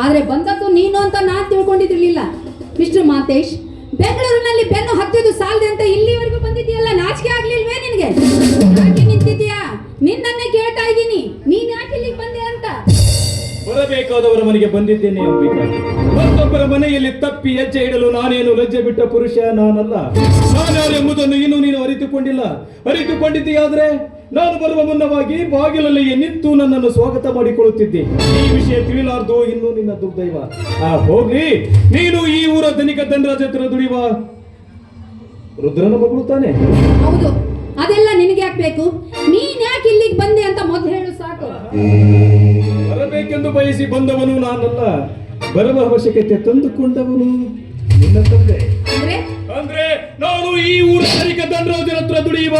ಆದ್ರೆ ಬಂದದ್ದು ನೀನು ಅಂತ ನಾನ್ ತಿಳ್ಕೊಂಡಿದ್ದಿರಲಿಲ್ಲ. ಮಿಸ್ಟರ್ ಮಾತೇಶ್, ಬೆಂಗಳೂರಿನಲ್ಲಿ ಬೆನ್ನು ಹತ್ತಿದ್ದು ಸಾಲದೆ ಅಂತ ಇಲ್ಲಿವರೆಗೂ ಬಂದಿದ್ದೀಯಲ್ಲ? ನಾಚಿಕೆ ಆಗ್ಲಿಲ್ವೇ ನಿನಗೆ? ಯಾಕೆ ನಿಂತಿದ್ದೀಯಾ? ನಿನ್ನನ್ನೇ ಕೇಳ್ತಾ ಇದ್ದೀನಿ. ನೀನ್ ಯಾಕೆ ಇಲ್ಲಿಗೆ ಬಂದೆ ಅಂತ? ಬರಬೇಕಾದವರ ಮನೆಗೆ ಬಂದಿದ್ದೇನೆ ಮತ್ತೊಬ್ಬರ ಮನೆಯಲ್ಲಿ ತಪ್ಪಿ ಹೆಜ್ಜೆ ಇಡಲು ನಾನೇನು ಲಜ್ಜೆ ಬಿಟ್ಟ ಪುರುಷ ನಾನಲ್ಲ? ನಾನ್ಯಾರು ಎಂಬುದನ್ನು ಇನ್ನೂ ನೀನು ಅರಿತುಕೊಂಡಿಲ್ಲ. ಅರಿತುಕೊಂಡಿದ್ದೀಯಾದ್ರೆ? ನಾನು ಬರುವ ಮುನ್ನವಾಗಿ ಬಾಗಿಲಲ್ಲಿಯೇ ನಿಂತು ನನ್ನನ್ನು ಸ್ವಾಗತ ಮಾಡಿಕೊಳ್ಳುತ್ತಿದ್ದೆ. ಈ ವಿಷಯ ತಿಳಿಲಾರ್ದು ಇನ್ನು ನಿನ್ನ ದುರ್ದೈವ. ಆ ಹೋಗ್ಲಿ. ನೀನು ಈ ಊರ ಧನಿಕ ಧನರಾಜ ಹತ್ರ ದುಡಿಯುವ ರುದ್ರನ ಮಗಳು ತಾನೆ? ಹೌದು. ಅದೆಲ್ಲ ನಿನಗೆ ಬೇಕು? ನೀನ್ ಯಾಕೆ ಇಲ್ಲಿಗೆ ಬಂದೆ ಅಂತ ಮೊದಲು ಹೇಳು ಸಾಕು. ಬರಬೇಕೆಂದು ಬಯಸಿ ಬಂದವನು ನಾನಲ್ಲ. ಬರುವ ಅವಶ್ಯಕತೆ ತಂದುಕೊಂಡವನು ನಿನ್ನ ತಂದೆ. ಅಂದ್ರೆ? ನಾನು ಈ ಊರ ಧನಿಕ ದಂಡರಾಜನ ಹತ್ರ ದುಡಿಯುವ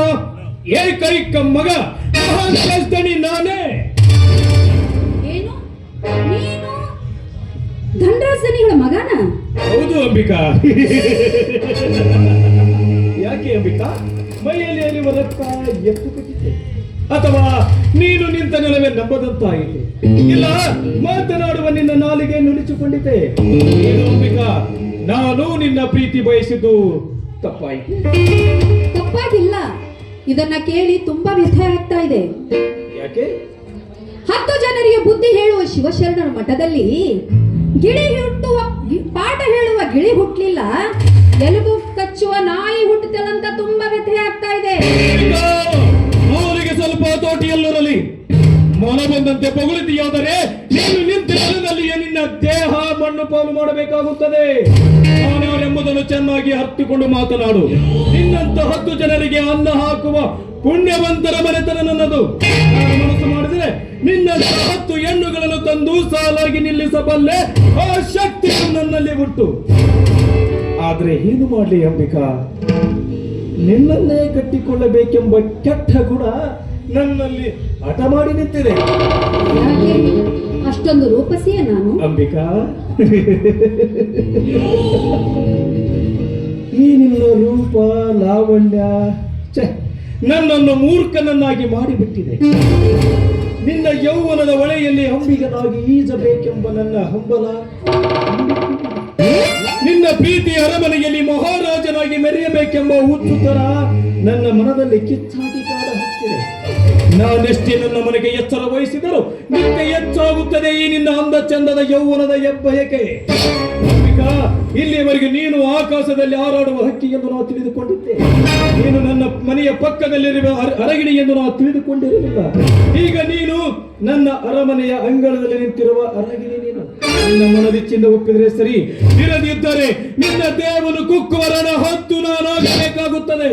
ಏಕೈಕ ಮಗ ಮಹಾನ್ ರಾಜಧಾನಿ ನಾನೇ. ಏನು? ನೀನು ಧನರಾಜನಿಗಳ ಮಗನ? ಹೌದು ಅಂಬಿಕಾ. ಯಾಕೆ ಅಂಬಿಕಾ? ಮೈಯಲ್ಲಿ ರಕ್ತ ಎತ್ತು ಕಟ್ಟಿದೆ ಅಥವಾ ನೀನು ನಿಂತ ನೆಲವೇ ನಂಬದಂತಾಯಿತು. ಇಲ್ಲ ಮಾತನಾಡುವ ನಿನ್ನ ನಾಲಿಗೆ ನುಡಿಸಿಕೊಂಡಿದ್ದೆ ಏನು ಅಂಬಿಕಾ? ನಾನು ನಿನ್ನ ಪ್ರೀತಿ ಬಯಸಿದ್ದು ತಪ್ಪಾಯಿತು. ತಪ್ಪಾಗಿಲ್ಲ. ಇದನ್ನ ಕೇಳಿ ತುಂಬಾ ವ್ಯಥೆ ಆಗ್ತಾ ಇದೆ. ಯಾಕೆ? ಹತ್ತು ಜನರಿಗೆ ಬುದ್ಧಿ ಹೇಳುವ ಶಿವಶರಣರ ಮಠದಲ್ಲಿ ಗಿಳಿ ಹುಟ್ಟುವ ಪಾಠ ಹೇಳುವ ಗಿಳಿ ಹುಟ್ಟಲಿಲ್ಲ ಎಲುಬು ಕಚ್ಚುವ ನಾಯಿ ಹುಟ್ಟುತ್ತಲಂತ ತುಂಬಾ ವ್ಯಥೆ ಆಗ್ತಾ ಇದೆ. ಅವರಿಗೆ ಸ್ವಲ್ಪ ತೋಟಿಯಲ್ಲೂರಲ್ಲಿ ಮನ ಬಂದಂತೆ ಪೊಗಳಿದೆಯಾದರೆ ನೀನು ನಿಂತ ನಿನ್ನ ದೇಹ ಮಣ್ಣು ಪಾಲು ಮಾಡಬೇಕಾಗುತ್ತದೆ. ನಾನ್ಯಾರೆಂಬುದನ್ನು ಚೆನ್ನಾಗಿ ಹತ್ತಿಕೊಂಡು ಮಾತನಾಡು. ನಿನ್ನಂತ ಹತ್ತು ಜನರಿಗೆ ಅನ್ನ ಹಾಕುವ ಪುಣ್ಯವಂತರ ಮನೆತನ ನನ್ನದು. ನಾನು ಮನಸ್ಸು ಮಾಡಿದರೆ ನಿನ್ನಂತ ಹತ್ತು ಹೆಣ್ಣುಗಳನ್ನು ತಂದು ಸಾಲಾಗಿ ನಿಲ್ಲಿಸಬಲ್ಲೆ ಆ ಶಕ್ತಿ ನನ್ನಲ್ಲಿ ಉಂಟು ಆದ್ರೆ ಏನು ಮಾಡಲಿ ಅಂಬಿಕಾ? ನಿನ್ನನ್ನೇ ಕಟ್ಟಿಕೊಳ್ಳಬೇಕೆಂಬ ಕೆಟ್ಟ ಗುಣ ನನ್ನಲ್ಲಿ ಹಠ ಮಾಡಿ ನಿಂತಿದೆ. ಅಷ್ಟೊಂದು ರೂಪಸಿಯ ನಾನು? ಅಂಬಿಕಾ ಈ ನಿನ್ನ ರೂಪ ಲಾವಣ್ಯ ಛೆ, ನನ್ನನ್ನು ಮೂರ್ಖನನ್ನಾಗಿ ಮಾಡಿಬಿಟ್ಟಿದೆ. ನಿನ್ನ ಯೌವನದ ಒಳೆಯಲ್ಲಿ ಅಂಬಿಗನಾಗಿ ಈಜಬೇಕೆಂಬ ನನ್ನ ಹಂಬಲ. ನಿನ್ನ ಪ್ರೀತಿ ಅರಮನೆಯಲ್ಲಿ ಮಹಾರಾಜನಾಗಿ ಮೆರೆಯಬೇಕೆಂಬ ಉತ್ಸುತರ ನನ್ನ ಮನದಲ್ಲಿ ಕಿಚ್ಚಾಗಿ ಕಾಡ ಹತ್ತಿದೆ ನಾನೆಷ್ಟೇ ನನ್ನ ಮನೆಗೆ ಎಚ್ಚರ ವಹಿಸಿದರು. ನಿತ್ಯ ಹೆಚ್ಚಾಗುತ್ತದೆ ಈ ನಿನ್ನ ಅಂದ ಚಂದದ ಯೌವನದ ಹೆಬ್ಬಯಕೆ ಅಂಬಿಕಾ, ಇಲ್ಲಿಯವರೆಗೆ ನೀನು ಆಕಾಶದಲ್ಲಿ ಹಾರಾಡುವ ಹಕ್ಕಿ ಎಂದು ನಾವು ತಿಳಿದುಕೊಂಡಿದ್ದೆ. ನೀನು ನನ್ನ ಮನೆಯ ಪಕ್ಕದಲ್ಲಿರುವ ಅರ- ಅರಗಿಣಿ ಎಂದು ನಾವು ತಿಳಿದುಕೊಂಡಿರಲಿಲ್ಲ. ಈಗ ನೀನು ನನ್ನ ಅರಮನೆಯ ಅಂಗಳದಲ್ಲಿ ನಿಂತಿರುವ ಅರಗಿಣಿ ನೀನು. ನಿನ್ನ ಮನದಿಚ್ಚಿಂದ ಒಪ್ಪಿದರೆ ಸರಿ. ಇರದಿದ್ದರೆ ನಿನ್ನ ದೇವನು ಕುಕ್ಕುವರನ ಹೊತ್ತು ನಾನಾಗಬೇಕಾಗುತ್ತದೆ.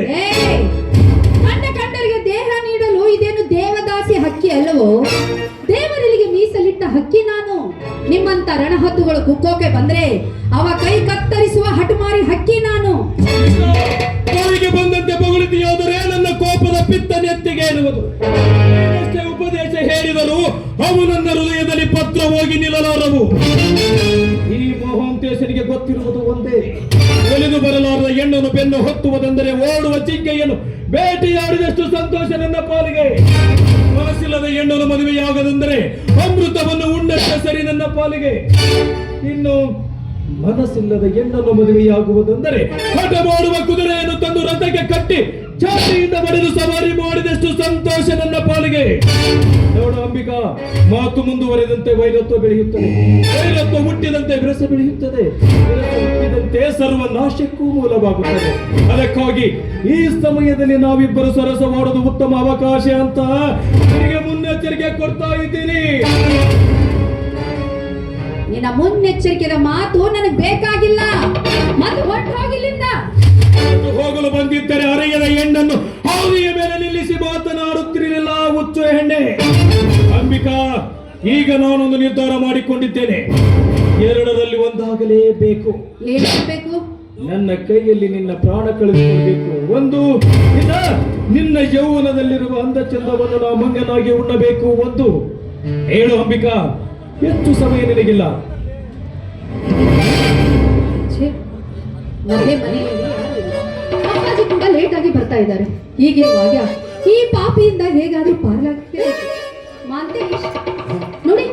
ಹಕ್ಕಿ ಅಲ್ಲವೋ? ದೇವರಿಗೆ ಮೀಸಲಿಟ್ಟ ಹಕ್ಕಿ ನಾನು. ನಿಮ್ಮಂತ ರಣಹದ್ದುಗಳು ಕುಕ್ಕೋಕೆ ಬಂದ್ರೆ ಅವ ಕೈ ಕತ್ತರಿಸುವ ಹಠಮಾರಿ ಹಕ್ಕಿ ನಾನು. ಬಂದಂತೆ ಬೊಗಳಿದೆಯಾದರೆ ನನ್ನ ಕೋಪದ ಪಿತ್ತ ನೆತ್ತಿಗೆ ಎನ್ನುವುದು ಉಪದೇಶ ಹೇಳಿದರು. ಅವು ನನ್ನ ಹೃದಯದಲ್ಲಿ ಪತ್ರ ಹೋಗಿ ನಿಲ್ಲಲಾರವು. ಈ ಮೋಹಂತೇಶನಿಗೆ ಗೊತ್ತಿರುವುದು ಹೆಣ್ಣನ್ನು ಬೆನ್ನು ಹೊತ್ತುವುದೆಂದರೆ ಓಡುವ ಜಿಂಕೆಯನ್ನು ಬೇಟೆಯಾಡಿದಷ್ಟು ಸಂತೋಷ ನನ್ನ ಪಾಲಿಗೆ. ಮನಸ್ಸಿಲ್ಲದ ಹೆಣ್ಣನ್ನು ಮದುವೆಯಾಗದೆಂದರೆ ಅಮೃತವನ್ನು ಉಣ್ಣಕ್ಕೆ ಸರಿ ನನ್ನ ಪಾಲಿಗೆ. ಇನ್ನು ಮನಸ್ಸಿಲ್ಲದ ಹೆಣ್ಣನ್ನು ಮದುವೆಯಾಗುವುದೆಂದರೆ ಹಠ ಮಾಡುವ ಕುದುರೆಯನ್ನು ತಂದು ರಥಕ್ಕೆ ಕಟ್ಟಿ ಜಾತಿಯಿಂದ ಬಡಿದು ಸವಾರಿ ಮಾಡಿದಷ್ಟು ಸಂತೋಷ ನನ್ನ ಪಾಲಿಗೆ ನೋಡು ಅಂಬಿಕಾ ಮಾತು ಮುಂದುವರೆದಂತೆ ವೈರತ್ವ ಬೆಳೆಯುತ್ತದೆ. ವೈರತ್ವ ಹುಟ್ಟಿದಂತೆ ವಿರಸ ಬೆಳೆಯುತ್ತದೆ. ಹುಟ್ಟಿದಂತೆ ಸರ್ವನಾಶಕ್ಕೂ ಮೂಲವಾಗುತ್ತದೆ. ಅದಕ್ಕಾಗಿ ಈ ಸಮಯದಲ್ಲಿ ನಾವಿಬ್ಬರು ಸರಸ ಮಾಡೋದು ಉತ್ತಮ ಅವಕಾಶ ಅಂತ ನಿಮಗೆ ಮುನ್ನೆಚ್ಚರಿಕೆ ಕೊಡ್ತಾ ಇದ್ದೀನಿ. ನಿನ್ನ ಮುನ್ನೆಚ್ಚರಿಕೆಯ ಮಾತು ನನಗೆ ಬೇಕಾಗಿಲ್ಲ. ಮತ್ತೆ ಹೊಟ್ಟು ಹೋಗಿಲ್ಲಿಂದ ಹೋಗಲು ಬಂದಿದ್ದರೆ ಅರೆಯದ ಹೆಣ್ಣನ್ನು ಹಾವಿಯ ಮೇಲೆ ನಿಲ್ಲಿಸಿ ಮಾತನಾಡುತ್ತಿರಲಿಲ್ಲ ಹುಚ್ಚು ಹೆಣ್ಣೆ. ಅಂಬಿಕಾ ಈಗ ನಾನೊಂದು ನಿರ್ಧಾರ ಮಾಡಿಕೊಂಡಿದ್ದೇನೆ. ಎರಡರಲ್ಲಿ ಒಂದಾಗಲೇಬೇಕು ಬೇಕು. ನನ್ನ ಕೈಯಲ್ಲಿ ನಿನ್ನ ಪ್ರಾಣ ಕಳೆದುಕೊಳ್ಳಬೇಕು ಒಂದು ಇಲ್ಲ ನಿನ್ನ ಯೌವನದಲ್ಲಿರುವ ಅಂದ ಚಂದವನ್ನು ನಾ ಮಂಗನಾಗಿ ಉಣ್ಣಬೇಕು. ಒಂದು ಹೇಳು ಅಂಬಿಕಾ ಹೆಚ್ಚು ಸಮಯ ನಿನಗಿಲ್ಲ. ಛೇ, ಒಳ್ಳೆ ಮನೆಯಲ್ಲಿ ಯಾರೂ ಇಲ್ಲ. ಅಪ್ಪಾಜಿ ಕೂಡ ಲೇಟ್ ಆಗಿ ಬರ್ತಾ ಇದ್ದಾರೆ. ಹೀಗಿರುವಾಗ ಈ ಪಾಪಿಯಿಂದ ಹೇಗಾದ್ರೂ ಮಾಂತೇಶ್ ನೋಡಿ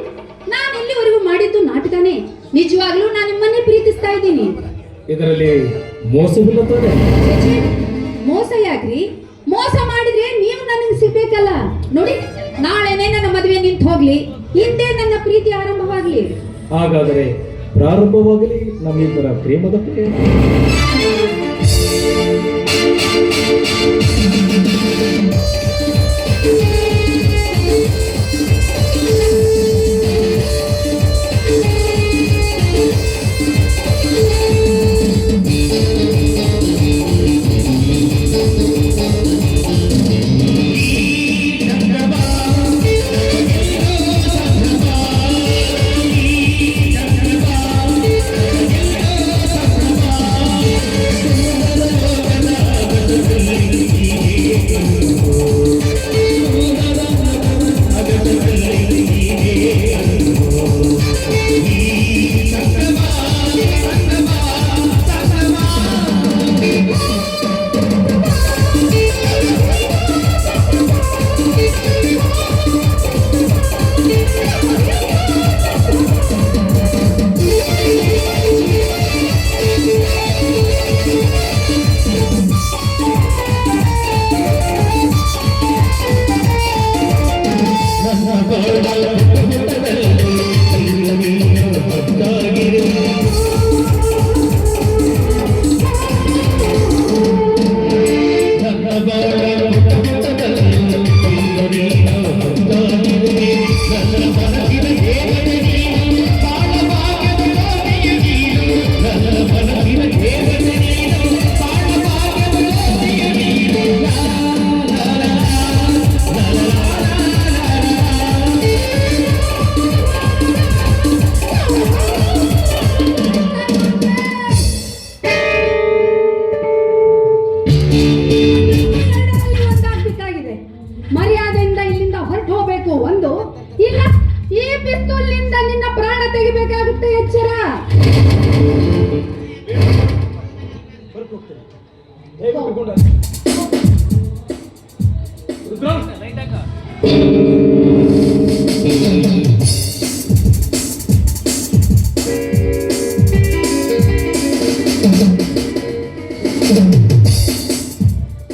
ನಾನು ಇಲ್ಲಿವರೆಗೂ ಮಾಡಿದ್ದು ನಾಟಕನೇ. ನಿಜವಾಗ್ಲೂ ನಾನು ನಿಮ್ಮನ್ನೇ ಪ್ರೀತಿಸ್ತಾ ಇದ್ದೀನಿ. ಇದರಲ್ಲಿ ಮೋಸವಿಲ್ಲ ತಾನೆ? ಮೋಸ ಯಾಕ್ರಿ? ಮೋಸ ಮಾಡಿದ್ರೆ ನೀವು ನನಗೆ ಸಿಗ್ಬೇಕಲ್ಲ. ನೋಡಿ ನಾಳೆನೇ ನನ್ನ ಮದುವೆ ನಿಂತು ಹೋಗ್ಲಿ. ಹಿಂದೆ ನನ್ನ ಪ್ರೀತಿ ಆರಂಭವಾಗ್ಲಿ. ಹಾಗಾದರೆ ಪ್ರಾರಂಭವಾಗಲಿ ನಮ್ಮಿಬ್ಬರ ಪ್ರೇಮದ ಪ್ರೇಮ ಎರಡರಲ್ಲಿ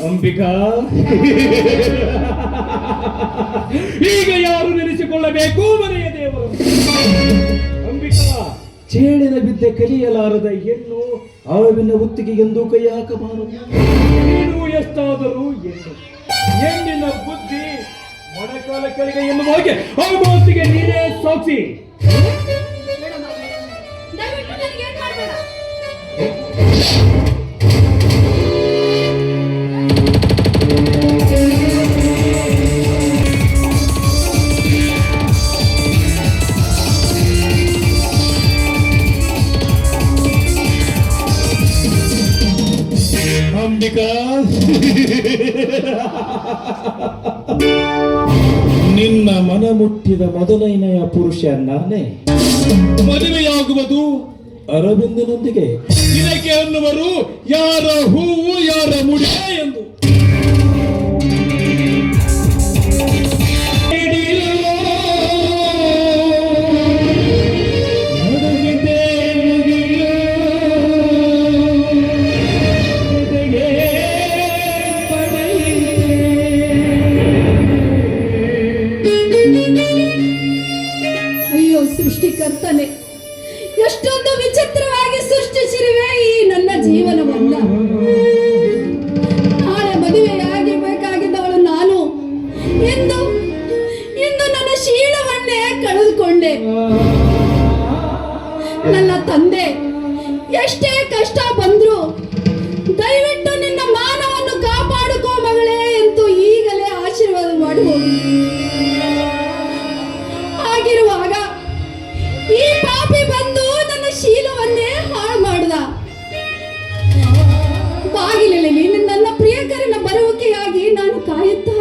ಅಂಬಿಕಾ. ಈಗ ಯಾರು ನೆನೆಸಿಕೊಳ್ಳಬೇಕು ಮನೆಯ ದೇವರು? ಅಂಬಿಕಾ. ಚೇಳಿನ ಬಿದ್ದ ಕಲಿಯಲಾರದ ಹೆಣ್ಣು ಹಾವಿನ ಎಂದು ಕೈ ಹಾಕಬಾರದು ನೀನು ಎಷ್ಟಾದರೂ ಎಣ್ಣು. ಹೆಣ್ಣಿನ ಬುದ್ಧಿ ಮೊಣಕಾಲ ಕೆಳಗೆ ಎನ್ನುವ ಹಾಗೆ ಮಾತಿಗೆ ನೀನೇ ಸಾಕ್ಷಿ. ನಿನ್ನ ಮನ ಮುಟ್ಟಿದ ಮೊದಲನೆಯ ಪುರುಷ ನಾನೇ. ಮದುವೆಯಾಗುವುದು ಅರವಿಂದನೊಂದಿಗೆ. ಇದಕ್ಕೆ ಅನ್ನುವರು ಯಾರ ಹೂವು ಯಾರ ಮುಡಿ ಎಂದು. കയത്ത